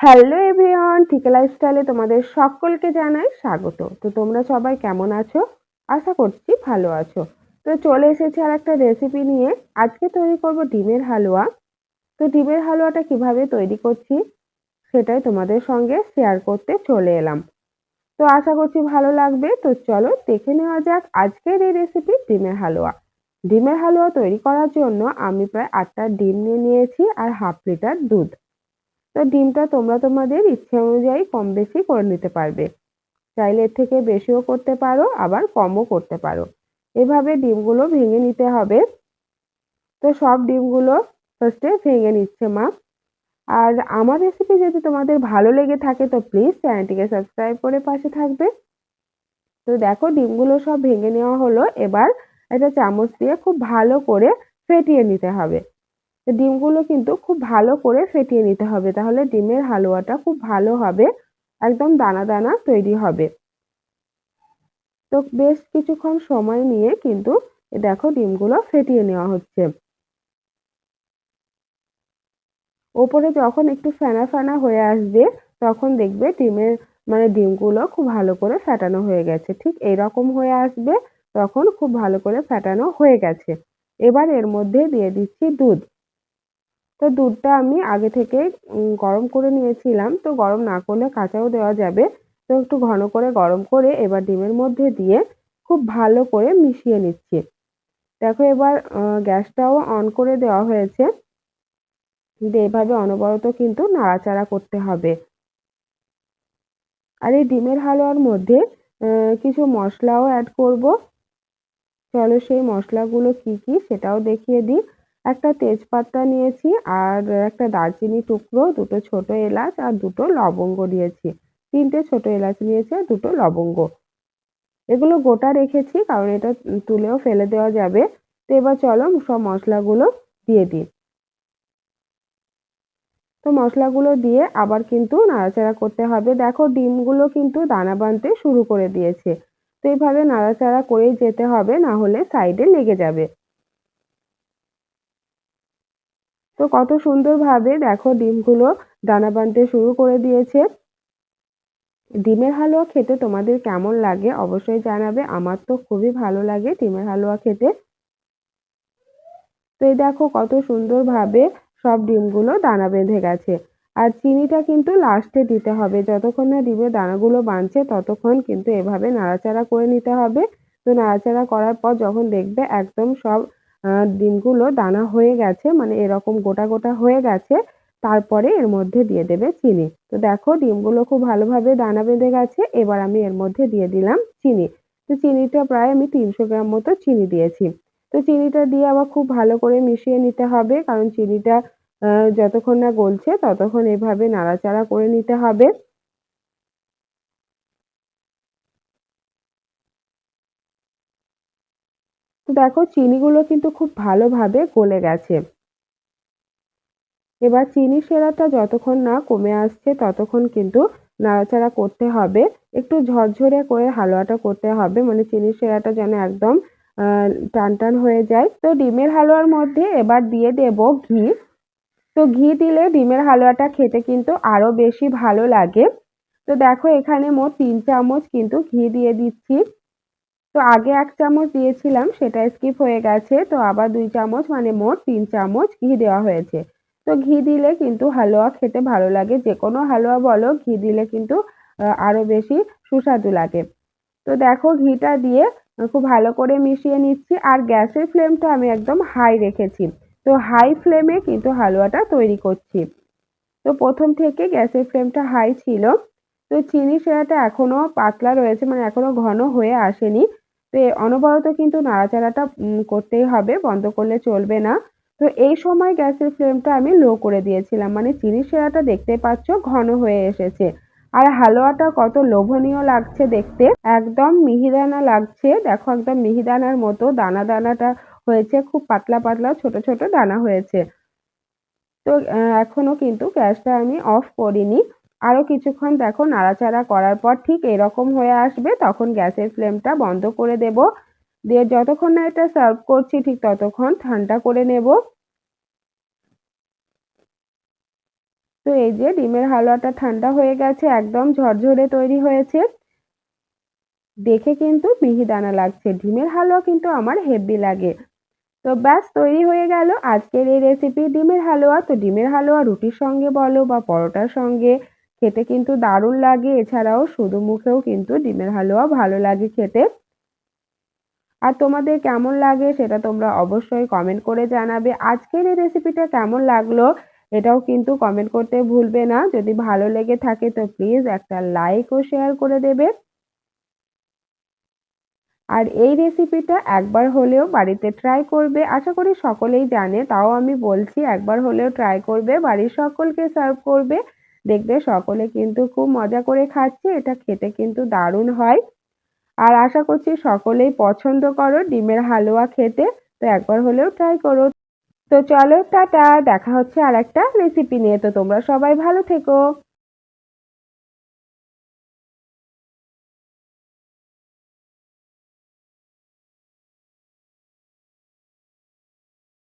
Hello everyone, ঠিকা লাইফস্টাইলে তোমাদের সকলকে জানাই স্বাগত। তো তোমরা সবাই কেমন আছো? আশা করছি ভালো আছো। তো চলে এসেছি আর একটা রেসিপি নিয়ে। আজকে তৈরি করব ডিমের হালুয়া। তো ডিমের হালুয়াটা কীভাবে তৈরি করছি সেটাই তোমাদের সঙ্গে শেয়ার করতে চলে এলাম। তো আশা করছি ভালো লাগবে। তো চলো দেখে নেওয়া যাক আজকের এই রেসিপি ডিমের হালুয়া। ডিমের হালুয়া তৈরি করার জন্য আমি প্রায় আটটা ডিম নিয়ে নিয়েছি আর হাফ লিটার দুধ। তো ডিমটা তোমরা তোমাদের ইচ্ছে অনুযায়ী কম বেশি করে নিতে পারবে। চাইলে এর থেকে বেশিও করতে পারো, আবার কমও করতে পারো। এভাবে ডিমগুলো ভেঙে নিতে হবে। তো সব ডিমগুলো ফার্স্টে ভেঙে নিচ্ছে মা। আর আমার রেসিপি যদি তোমাদের ভালো লেগে থাকে, তো প্লিজ চ্যানেলটিকে সাবস্ক্রাইব করে পাশে থাকবে। তো দেখো, ডিমগুলো সব ভেঙে নেওয়া হলো। এবার একটা চামচ দিয়ে খুব ভালো করে ফেটিয়ে নিতে হবে। ডিমগুলো কিন্তু খুব ভালো করে ফেটিয়ে নিতে হবে। তাহলে ডিমের হালুয়াটা খুব ভালো হবে, একদম দানা দানা তৈরি হবে। তো বেশ কিছুক্ষণ সময় নিয়ে কিন্তু দেখো ডিমগুলো ফেটিয়ে নেওয়া হচ্ছে। ওপরে যখন একটু ফেনা ফেনা হয়ে আসবে, তখন দেখবে ডিমের মানে ডিমগুলো খুব ভালো করে ফেটানো হয়ে গেছে। ঠিক এইরকম হয়ে আসবে, তখন খুব ভালো করে ফেটানো হয়ে গেছে। এবার এর মধ্যে দিয়ে দিচ্ছি দুধ। তো দুধটা আমি আগে থেকে গরম করে নিয়েছিলাম। তো গরম না করলে কাঁচাও দেওয়া যাবে। তো একটু ঘন করে গরম করে এবার ডিমের মধ্যে দিয়ে খুব ভালো করে মিশিয়ে নিচ্ছি। দেখো এবার গ্যাসটাও অন করে দেওয়া হয়েছে। কিন্তু এভাবে অনবরত কিন্তু নাড়াচাড়া করতে হবে। আর এই ডিমের হালুয়ার মধ্যে কিছু মশলাও অ্যাড করব। চলো সেই মশলাগুলো কি কি সেটাও দেখিয়ে দিই। একটা তেজপাতা নিয়েছি আর একটা দারচিনি টুকরো, দুটো ছোট এলাচ আর দুটো লবঙ্গ দিয়েছি। তিনটে ছোট এলাচ নিয়েছি আর দুটো লবঙ্গ। এগুলো গোটা রেখেছি কারণ এটা তুলেও ফেলে দেওয়া যাবে। তো এবার চলো সব মশলাগুলো দিয়ে দিই। তো মশলাগুলো দিয়ে আবার কিন্তু নাড়াচাড়া করতে হবে। দেখো ডিমগুলো কিন্তু দানা বানতে শুরু করে দিয়েছে। তো এইভাবে নাড়াচাড়া করেই যেতে হবে, না হলে সাইডে লেগে যাবে। তো কত সুন্দরভাবে দেখো ডিমগুলো দানা বানতে শুরু করে দিয়েছে। ডিমের হালুয়া খেতে তোমাদের কেমন লাগে অবশ্যই জানাবে, আমার তো খুবই ভালো লাগে ডিমের হালুয়া খেতে। তো এই দেখো কত সুন্দরভাবে সব ডিমগুলো দানা বেঁধে গেছে। আর চিনিটা কিন্তু লাস্টে দিতে হবে, যতক্ষণ না ডিমের দানাগুলো বাঁধছে ততক্ষণ কিন্তু এভাবে নাড়াচাড়া করে নিতে হবে। তো নাড়াচাড়া করার পর যখন দেখবে একদম সব ডিমগুলো দানা হয়ে গেছে মানে এরকম গোটা গোটা হয়ে গেছে, তারপরে এর মধ্যে দিয়ে দেবে চিনি। তো দেখো ডিমগুলো খুব ভালোভাবে দানা বেঁধে গেছে, এবার আমি এর মধ্যে দিয়ে দিলাম চিনি। তো চিনিটা প্রায় আমি তিনশো গ্রাম মতো চিনি দিয়েছি। তো চিনিটা দিয়ে আবার খুব ভালো করে মিশিয়ে নিতে হবে, কারণ চিনিটা যতক্ষণ না গলছে ততক্ষণ এভাবে নাড়াচাড়া করে নিতে হবে। তো দেখো চিনিগুলো কিন্তু খুব ভালোভাবে গলে গেছে। এবার চিনি সেরাটা যতক্ষণ না কমে আসছে, ততক্ষণ কিন্তু নাড়াচাড়া করতে হবে। একটু ঝরঝরে করে হালুয়াটা করতে হবে মানে চিনি সেরাটা যেন একদম টান টান হয়ে যায়। তো ডিমের হালুয়ার মধ্যে এবার দিয়ে দেব ঘি। তো ঘি দিলে ডিমের হালুয়াটা খেতে কিন্তু আরও বেশি ভালো লাগে। তো দেখো এখানে মোট তিন চামচ কিন্তু ঘি দিয়ে দিচ্ছি। তো আগে এক চামচ দিয়েছিলাম, সেটা স্কিপ হয়ে গেছে। তো আবার দুই চামচ মানে মোট তিন চামচ ঘি দেওয়া হয়েছে। তো ঘি দিলে কিন্তু হালুয়া খেতে ভালো লাগে। যে কোনো হালুয়া বলো, ঘি দিলে কিন্তু আরও বেশি সুস্বাদু লাগে। তো দেখো, ঘিটা দিয়ে খুব ভালো করে মিশিয়ে নিচ্ছি। আর গ্যাসের ফ্লেমটা আমি একদম হাই রেখেছি। তো হাই ফ্লেমে কিন্তু হালুয়াটা তৈরি করছি। তো প্রথম থেকে গ্যাসের ফ্লেমটা হাই ছিল। তো চিনি সেরাটা এখনও পাতলা রয়েছে মানে এখনও ঘন হয়ে আসেনি। তো অনবরত কিন্তু নাড়াচাড়াটা করতেই হবে, বন্ধ করলে চলবে না। তো এই সময় গ্যাসের ফ্লেমটা আমি লো করে দিয়েছিলাম। মানে চিনি সেরাটা দেখতে পাচ্ছ ঘন হয়ে এসেছে। আর হালুয়াটা কত লোভনীয় লাগছে দেখতে। একদম মিহিদানা লাগছে। দেখো একদম মিহিদানার মতো দানা দানাটা হয়েছে। খুব পাতলা পাতলা ছোট ছোট দানা হয়েছে। তো এখনও কিন্তু গ্যাসটা আমি অফ করিনি। আরও কিছুক্ষণ দেখো নাড়াচাড়া করার পর ঠিক এরকম হয়ে আসবে, তখন গ্যাসের ফ্লেমটা বন্ধ করে দেব। দিয়ে যতক্ষণ না এটা সার্ভ করছি, ঠিক ততক্ষণ ঠান্ডা করে নেব। তো এই যে ডিমের হালুয়াটা ঠান্ডা হয়ে গেছে, একদম ঝরঝরে তৈরি হয়েছে। দেখে কিন্তু মিহিদানা লাগছে। ডিমের হালুয়া কিন্তু আমার হেভি লাগে। তো ব্যাস, তৈরি হয়ে গেল। আজকের এই রেসিপি ডিমের হালুয়া। তো ডিমের হালুয়া রুটির সঙ্গে বলো বা পরোটার সঙ্গে। খেতে কিন্তু দারুণ লাগে। এছাড়াও শুধু মুখেও কিন্তু ডিমের হালুয়া ভালো লাগে খেতে। আর তোমাদের কেমন লাগে সেটা তোমরা অবশ্যই কমেন্ট করে জানাবে। আজকের এই রেসিপিটা কেমন লাগল এটাও কিন্তু কমেন্ট করতে ভুলবে না। যদি ভালো লেগে থাকে তো প্লিজ একটা লাইক ও শেয়ার করে দেবে। আর এই রেসিপিটা একবার হলেও বাড়িতে ট্রাই করবে। আশা করি সকলেই জানে, তাও আমি বলছি একবার হলেও ট্রাই করবে, বাড়ির সকলকে সার্ভ করবে। দেখবে সকলে কিন্তু খুব মজা করে খাচ্ছে, এটা খেতে কিন্তু দারুণ হয়। আর আশা করছি সকলেই পছন্দ করো ডিমের হালুয়া খেতে, তো একবার হলেও ট্রাই করো। তো চলো টাটা, দেখা হচ্ছে আর একটা রেসিপি নিয়ে। তো তোমরা সবাই ভালো থেকো।